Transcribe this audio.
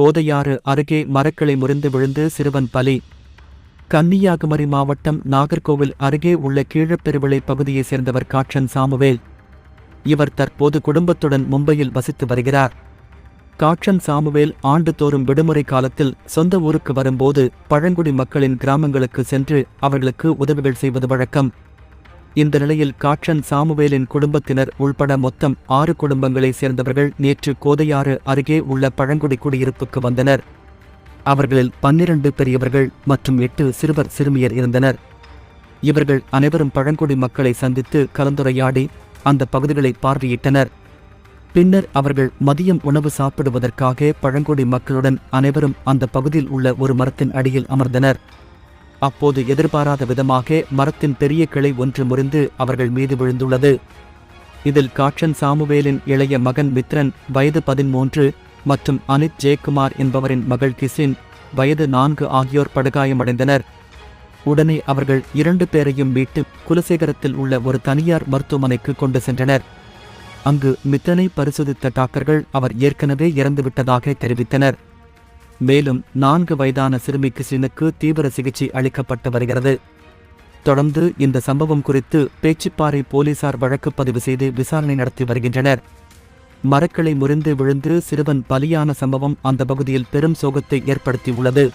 கோதையாறு அருகே மரக்கிளை முறிந்து விழுந்து சிறுவன் பலி. கன்னியாகுமரி மாவட்டம் நாகர்கோவில் அருகே உள்ள கீழப்பெருவிளை பகுதியைச் சேர்ந்தவர் காட்சன் சாமுவேல். இவர் தற்போது குடும்பத்துடன் மும்பையில் வசித்து வருகிறார். காட்சன் சாமுவேல் ஆண்டுதோறும் விடுமுறை காலத்தில் சொந்த ஊருக்கு வரும்போது பழங்குடி மக்களின் கிராமங்களுக்கு சென்று அவர்களுக்கு உதவிகள் செய்வது வழக்கம். இந்த நிலையில் காட்சன் சாமுவேலின் குடும்பத்தினர் உள்பட மொத்தம் ஆறு குடும்பங்களைச் சேர்ந்தவர்கள் நேற்று கோதையாறு அருகே உள்ள பழங்குடி குடியிருப்புக்கு வந்தனர். அவர்களில் பன்னிரண்டு பெரியவர்கள் மற்றும் எட்டு சிறுவர் சிறுமியர் இருந்தனர். இவர்கள் அனைவரும் பழங்குடி மக்களை சந்தித்து கலந்துரையாடி அந்த பகுதிகளை பார்வையிட்டனர். பின்னர் அவர்கள் மதியம் உணவு சாப்பிடுவதற்காக பழங்குடி மக்களுடன் அனைவரும் அந்த பகுதியில் உள்ள ஒரு மரத்தின் அடியில் அமர்ந்தனர். அப்போது எதிர்பாராத விதமாக மரத்தின் பெரிய கிளை ஒன்று முறிந்து அவர்கள் மீது விழுந்துள்ளது. இதில் காட்சன் சாமுவேலின் இளைய மகன் மித்ரன் வயது பதிமூன்று மற்றும் அனித் ஜெயக்குமார் என்பவரின் மகள் கிசின் வயது நான்கு ஆகியோர் படுகாயமடைந்தனர். உடனே அவர்கள் இரண்டு பேரையும் மீட்டு குலசேகரத்தில் உள்ள ஒரு தனியார் மருத்துவமனைக்கு கொண்டு சென்றனர். அங்கு மித்தனை பரிசோதித்த டாக்டர்கள் அவர் ஏற்கனவே இறந்துவிட்டதாக தெரிவித்தனர். மேலும் நான்கு வயதான சிறுமி கிருஷ்ணனுக்கு தீவிர சிகிச்சை அளிக்கப்பட்டு வருகிறது. தொடர்ந்து இந்த சம்பவம் குறித்து பேச்சுப்பாறை போலீசார் வழக்கு பதிவு செய்து விசாரணை நடத்தி வருகின்றனர். மரக்களை முறிந்து விழுந்து சிறுவன் பலியான சம்பவம் அந்த பகுதியில் பெரும் சோகத்தை ஏற்படுத்தியுள்ளது.